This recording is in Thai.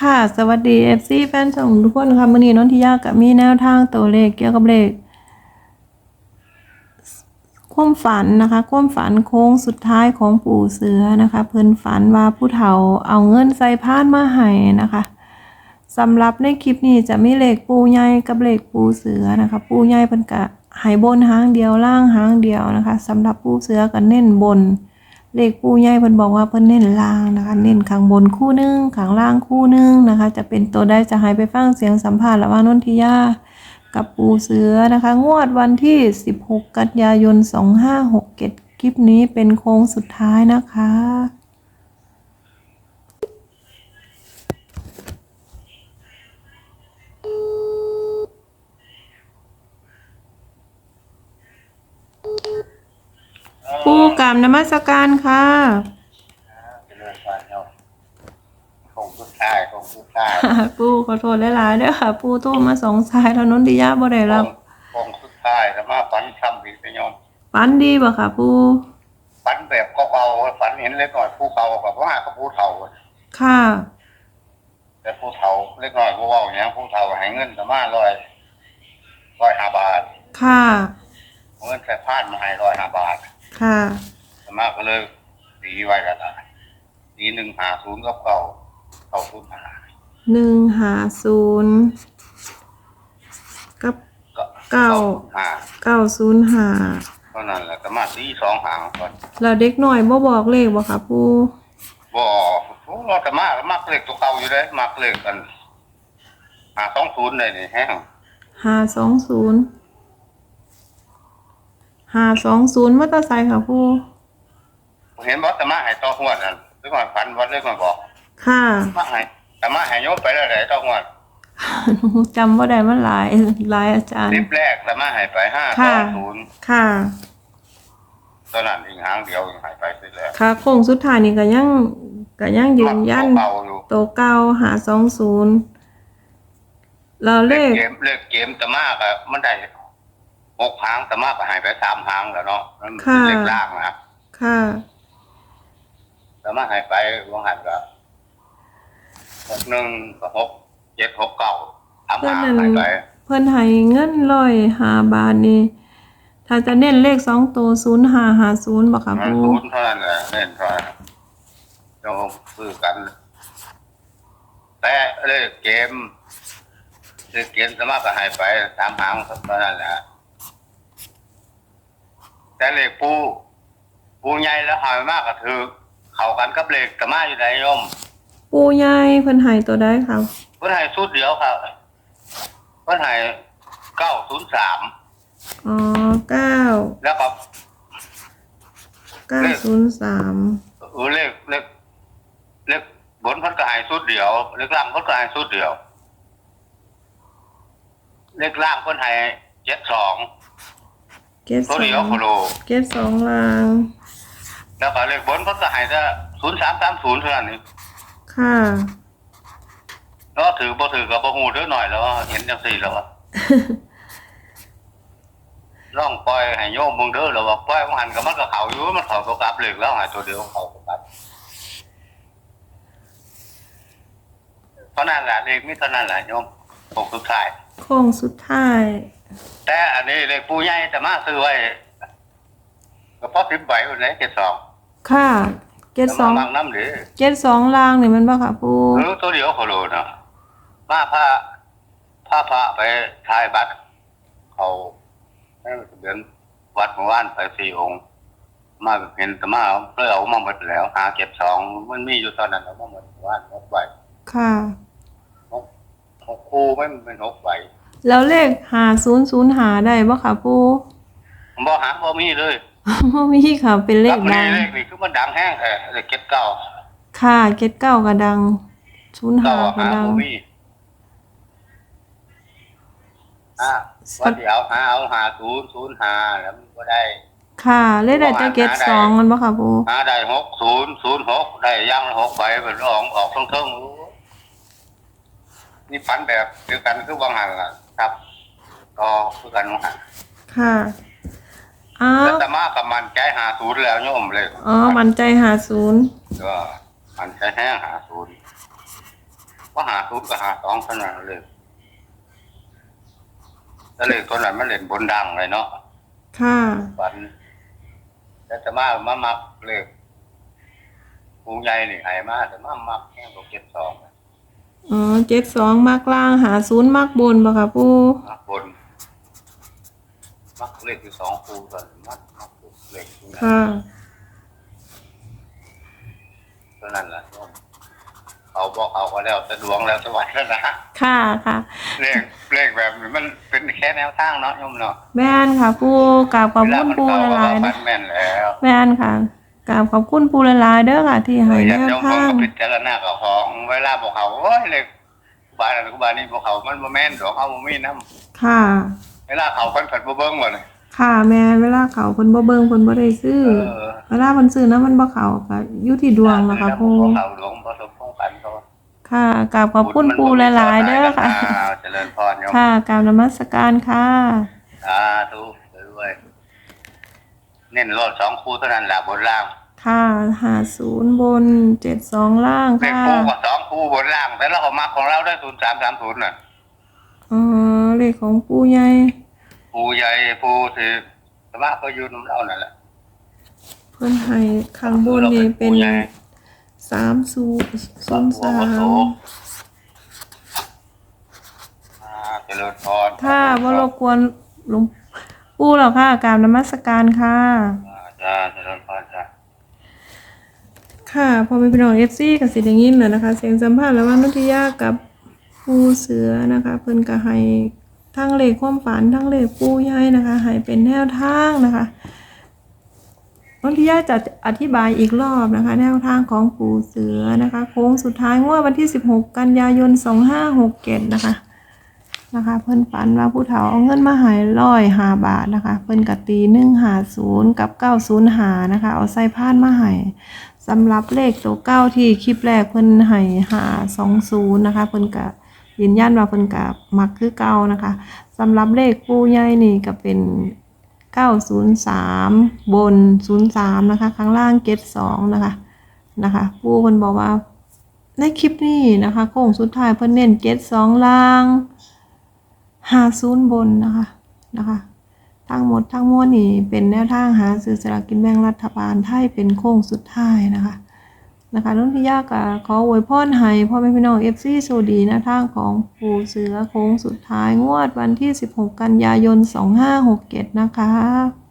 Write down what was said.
ค่ะสวัสดี FC แฟนช่องทุกคนค่ะมื้อนี้นนทิยากับมีแนวทางตัวเลขเกี่ยวกับเลขความฝันนะคะความฝันโค้งสุดท้ายของปู่เสือนะคะ เพิ่นฝันว่าผู้เฒ่าเอาเงินใส่พานมาให้นะคะสำหรับในคลิปนี้จะมีเลขปูใหญ่กับเลขปูเสือนะคะ ปูใหญ่เพิ่นกะให้บนหางเดียวล่างหางเดียวนะคะสำหรับปูเสือก็เน้นบน เลขปูใหญ่เพิ่นบอกว่าเพิ่นเน้นล่างนะคะ เน้นข้างบนคู่หนึ่งข้างล่างคู่หนึ่งนะคะ จะเป็นตัวใดจะหายไปฟังเสียงสัมภาษณ์ระหว่างนนทิยากับปูเสือนะคะ งวดวันที่ 16 กันยายน 2567 คลิปนี้เป็นโค้งสุดท้ายนะคะ ปูก รรมนมัสการค่ะ เจริญพรเนาะคงสุดท้ายคงสุดท้ายปูขอโทษหลายๆเด้อค่ะ ปูโทรมาสองสายแล้วนนทิยาบ่ได้รับคงสุดท้ายแล้วมาฝันทำอีกไปโยมฝันดีบ่ค่ะ ปูฝันแบบเก่าๆฝันเห็นเล็กน้อยผู้เก่ากับว่าก็ผู้เฒ่าค่ะแต่ผู้เฒ่าเล็กน้อยผู้เฒ่าอย่างผู้เฒ่าให้เงินแต่มาร้อยร้อยห้าบาท ค่ะเอาเงินใส่พานมาให้ร้อยห้าบาท ค่ะแต่ มาก็เลยตีไว้กันตีหนึ่งหาศูนย์กับเก่าเก่าศูนย์หาหนึ่งหาศูนย์กับก็เก้าหาเก้าศูนย์หาเท่านั้นแหละแต่มาตีสองหางก่อนแล้วเด็กหน่อยบ่บอกเลขบ่ค่ะปูบ่โอ้เราแต่มากมักเลขตัวเก่าอยู่เลยมักเลขกันหาสองศูนย์เลยนี่แห้งหาสองศูนย์หาสองศูนย์มาตราไซค์ค่ะปู เห็นบ่แต่มาให้ต่อหัวดนั่นเรื่องก่อนฝันวัดเรื่องก่อนบอกค่ะมาให้แต่มาให้โยมไปแล้วไหนต่อหัวดหนูจำว่าได้มันหลายหลายอาจารย์คลิปแรกแต่มาให้ไปห้าสค่ะองศูนย์ค่ะตอนนั้นอีกหางเดียวยังหายไปเสร็จแล้วค่ะโค้งสุดท้ายนี่ก็ยังก็ยังยืนยันเก่าอยู่ตัวเก้าหาสองศูนย์แล้วเลเลขขเกมเลขเกมแต่มากอะมันได้หกหางแต่มากก็หายไปสามหางแล้วเนาะมันเป็นเลขล่างนะค่ะ แต่มาหายไปวงหันก็หกหนึ่งกับหกเจ็ดหกเก้าสามหางหายไปเพิ่นให้เงินร้อยหาบาทนี่ถ้าจะเน้นเลขสองตัวศูนย์หาหาศูนย์บอกค่ะมันปูศูนย์เท่านั้นแหละเล่นเท่านั้นเราซื้อกันแต่เลขเกมเลขเกมสามารถก็หายไปสามหางเท่านั้นแหละแต่เลขปูปูใหญ่แล้วหายมากก็ถือ เข้ากันกับเลขกระมาอยู่ไหนโยมปูใหญ่เพิ่นให้ตัวได้ค่ะเพื่อนให้สุดเดียวครับเพื่อนให้เก้าศูนย์สามอ๋อเก้าแล้วก็เก้าศูนย์สามเออเลขเลขเลขบนเพันก็ให้สุดเดียวเลขล่างเพันก็ให้สุดเดียว เลขล่างเพิ่นให้เจ็ดสองเก็ตตัวสอเดียวงโคโลเก็ตสองลาง แล้วก็เลขบนเพิ่นก็ให้แต่ศูนย์สามสามศูนย์เท่านั้นนี่ค่ะ แล้วถือบ่ถือกับบ่ฮู้เด้อหน่อยแล้วเห็นจังซี่แล้วว่าล่องปล่อยให้โยมมึงเด้อแล้วว่าปล่อยมันหันกับมันก็เข้าอยู่มันเข้าตัวกลับเลขแล้วให้ตัวเดียวเข้าตัวกลับเพราะนั่นแหละเลขมีเท่านั้นแหละโยมปกสุดท้าย โค้งสุดท้าย แต่อันนี้เลขปูใหญ่แต่มาซื้อไว้ก็พอสิบใบอยู่ไหนเจ็ดสอง ค่ะเก็ตสองบางน้ำหรือเก็ตสองลางนี่มันบ่ค่ะปูหรือตัวเดียวโคโลนะมาผ้าผ้าพระไปทายบัตรเขาให้เดือนวัดเมื่อวานไปสี่องค์ มาเห็นแต่มาเพื่อเอามาหมดแล้ว หาเก็บสองมันมีอยู่ตอนนั้นเอามาหมดเมื่อวานหกใบค่ะหกหกคู่ไม่เป็นหกใบแล้วเลขหาศูนย์ศูนย์หาได้บ่ค่ะปูบ่หาบ่มีเลย บ่มีค่ะเป็นเลขแล้วดันี่งเลขนี่คือมันดังแห้งแท้เลขเก็บเก้าค่ะเก็ตเก้าก็ดังศูนย์หาเก้าก็หาดังบ่มีอะว่าเดี๋ยวหาเอาหาศูนย์ศูนย์หาแล้วมันก็ได้ ค่ะเลขได้แต่เก็ตสองมันบ่ค่ะปูหาได้หกศูนย์ศูนย์หกได้ย่างละหกใบเป็นออกออกทั้งเทิงๆโอ้นี่ฝันแบบเดียวกันคือวังหันล่ะ ครับ ก็คือกันวังหันค่ะ อ้าแล้ววแต่มากับมันใจหาศูนย์แล้วโยมเลยอ๋อ มันใจหาศูนย์ก็มันใจแห้งหาศูนย์ก็หาทุนก็หาสองขนาดเลยแล้วเลยตัวนั้นมันเล่นบนดังเลยเนาะค่ะฝันแล้วจะมามามักเลยปูใหญ่นี่ใหายมาแต่มามักแค่ตัวเจ็ดสองอ๋อเจ็ดสองมักล่างหาศูนย์มักบนบ่ค่ะปูมักบนมัก เลขที่สองคูตอนมักมักเลขที่ค่ะตัวนั้นแหละเขาบอกเขาก็แล้วจะดวงแล้วสวัสดิ์แล้วนะค่ะค่ะ เลขเลขแบบนี้มันเป็นแค่แนวทางเนาะโยมเนาะแม่นค่ะปูกราบขอบคุณปูหลายๆมันะนแม่นแล้วแม่นค่ะกราบขอบคุณปูหลายๆเด้อค่ะ ที่ให้อแนยากวโยมทางก็พิจารณากับของเวลาบอกเขาโอ้ยเลขบานอะไรบานนี้บอกเขามันบ่แม่นดอกเขาบ่มีน้ค่ะำเวลาเขาเพิ่นเพิ่นบ่เบิ่งหมดเลย ค่ะแม่นเวลาเขาเพิ่นบ่เบิ่งเพิ่นบ่ได้ซื้อ เออเวลาเพิ่นซื้อนะมันบ่เข้าก็อยู่ที่ดวงล่ะค่ะปูเขาดวงผสมพงกันเขาค่ะกราบขอบคุณปูหลาย ๆ เด้อค่ะ เจริญพรโยมค่ะกราบนมัสการค่ะ สาธุด้วยเน้นรถสองคู่เท่านั้นแหละบนล่างค่ะหาศูนย์บนเจ็ดสองล่างเลขค่ะคู่กับสองคู่บนล่างแต่เราเอามาของเราได้ศูนย์สามสามศูนย์น่ะ อ๋อเลขของปูใหญ่ ปูใหญ่ปูถือแต่ว่าก็อยืนำเรานั่นแหละเพิ่นให้ข้างบนนี่เป็น สามศูนย์ศูนย์สามอ่าเจริญพรค่ะว่ารบกวนหลวงปู่หรอกค่ะกราบนมัสการค่ะ อ่าจ้าเจริญพรจ้า ค่ะ พอเป็นพี่น้องเอฟซีกับสิได้ยินแล้วนะคะ เสียงสัมภาษณ์ระหว่างนุทิยากับปูเสือนะคะ เพิ่นก็ให้ ทั้งเลขความฝันทั้งเลขปูใหญ่นะคะให้เป็นแนวทางนะคะนุทิยาจะอธิบายอีกรอบนะคะ แนวทางของปูเสือนะคะ โค้งสุดท้ายงวดวันที่ 16 กันยายน 2567 นะคะนะคะเพิ่นฝันว่าผู้เฒ่าเอาเงินมาหายร้อยหาบาทนะคะ เพิ่นกตีหนึ่งหาศูนย์กับเก้าศูนย์หานะคะ เอาใส่พานมาหายสำหรับเลขตัวเก้าที่คลิปแรกเพิ่นให้หาสองศูนย์นะคะ เพิ่นกะ ยืนยันว่าเพิ่นกะมักคือเก่านะคะสำหรับเลขปูใหญ่นี่ก็เป็นเก้าศูนย์สามบนศูนย์สามนะคะ ข้างล่างเกตสองนะคะนะคะปูเพิ่นบอกว่าในคลิปนี้นะคะโค้งสุดท้ายเพิ่นเน้นเกตสองล่างหาศูนย์บนนะคะนะคะทั้งหมดทั้งมวลนี่เป็นแนวทางหาซื้อสลากกินแบ่งรัฐบาลไทยเป็นโค้งสุดท้ายนะคะ นะคะนุ่นที่ยาก็ขออวยพรให้พ่อแม่พี่น้องเอฟซีโซดีนะทางของปู่เสือโค้งสุดท้ายงวดวันที่ 16 กันยายน 2567 นะคะ